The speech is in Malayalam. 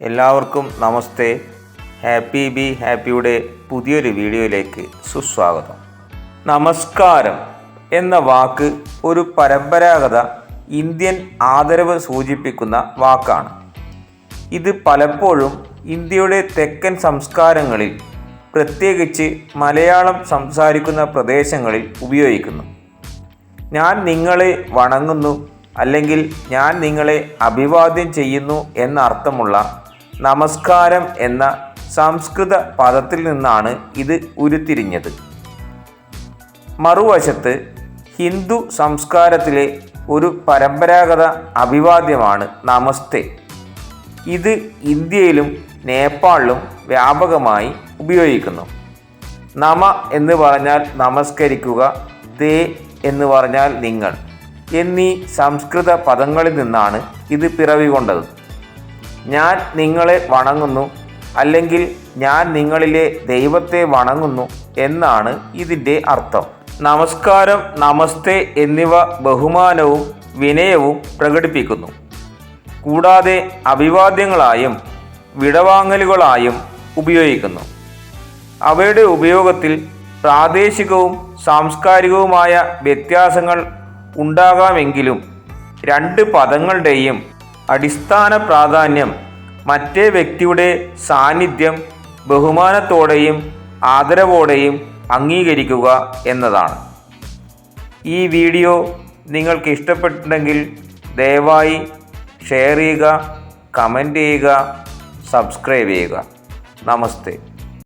എല്ലാവർക്കും നമസ്തേ. ഹാപ്പി ബി ഹാപ്പിയുടെ പുതിയൊരു വീഡിയോയിലേക്ക് സുസ്വാഗതം. നമസ്കാരം എന്ന വാക്ക് ഒരു പരമ്പരാഗത ഇന്ത്യൻ ആദരവ് സൂചിപ്പിക്കുന്ന വാക്കാണ്. ഇത് പലപ്പോഴും ഇന്ത്യയുടെ തെക്കൻ സംസ്കാരങ്ങളിൽ പ്രത്യേകിച്ച് മലയാളം സംസാരിക്കുന്ന പ്രദേശങ്ങളിൽ ഉപയോഗിക്കുന്നു. ഞാൻ നിങ്ങളെ വണങ്ങുന്നു അല്ലെങ്കിൽ ഞാൻ നിങ്ങളെ അഭിവാദ്യം ചെയ്യുന്നു എന്നർത്ഥമുള്ള നമസ്കാരം എന്ന സംസ്കൃത പദത്തിൽ നിന്നാണ് ഇത് ഉരുത്തിരിഞ്ഞത്. മറുവശത്ത് ഹിന്ദു സംസ്കാരത്തിലെ ഒരു പരമ്പരാഗത അഭിവാദ്യമാണ് നമസ്തേ. ഇത് ഇന്ത്യയിലും നേപ്പാളിലും വ്യാപകമായി ഉപയോഗിക്കുന്നു. നമ എന്ന് പറഞ്ഞാൽ നമസ്കരിക്കുക ദേ എന്ന് പറഞ്ഞാൽ നിങ്ങൾ എന്നീ സംസ്കൃത പദങ്ങളിൽ നിന്നാണ് ഇത് പിറവികൊണ്ടത്. ഞാൻ നിങ്ങളെ വണങ്ങുന്നു അല്ലെങ്കിൽ ഞാൻ നിങ്ങളിലെ ദൈവത്തെ വണങ്ങുന്നു എന്നാണ് ഇതിന്റെ അർത്ഥം. നമസ്കാരം നമസ്തേ എന്നിവ ബഹുമാനവും വിനയവും പ്രകടിപ്പിക്കുന്നു. കൂടാതെ അഭിവാദ്യങ്ങളായും വിടവാങ്ങലുകളായും ഉപയോഗിക്കുന്നു. അവയുടെ ഉപയോഗത്തിൽ പ്രാദേശികവും സാംസ്കാരികവുമായ വ്യത്യാസങ്ങൾ ഉണ്ടാകാമെങ്കിലും രണ്ട് പദങ്ങളുടെയും അടിസ്ഥാന പ്രാധാന്യം മറ്റേ വ്യക്തിയുടെ സാന്നിധ്യം ബഹുമാനത്തോടെയും ആദരവോടെയും അംഗീകരിക്കുക എന്നതാണ്. ഈ വീഡിയോ നിങ്ങൾക്ക് ഇഷ്ടപ്പെട്ടിട്ടുണ്ടെങ്കിൽ ദയവായി ഷെയർ ചെയ്യുക കമന്റ് ചെയ്യുക സബ്സ്ക്രൈബ് ചെയ്യുക. നമസ്തേ.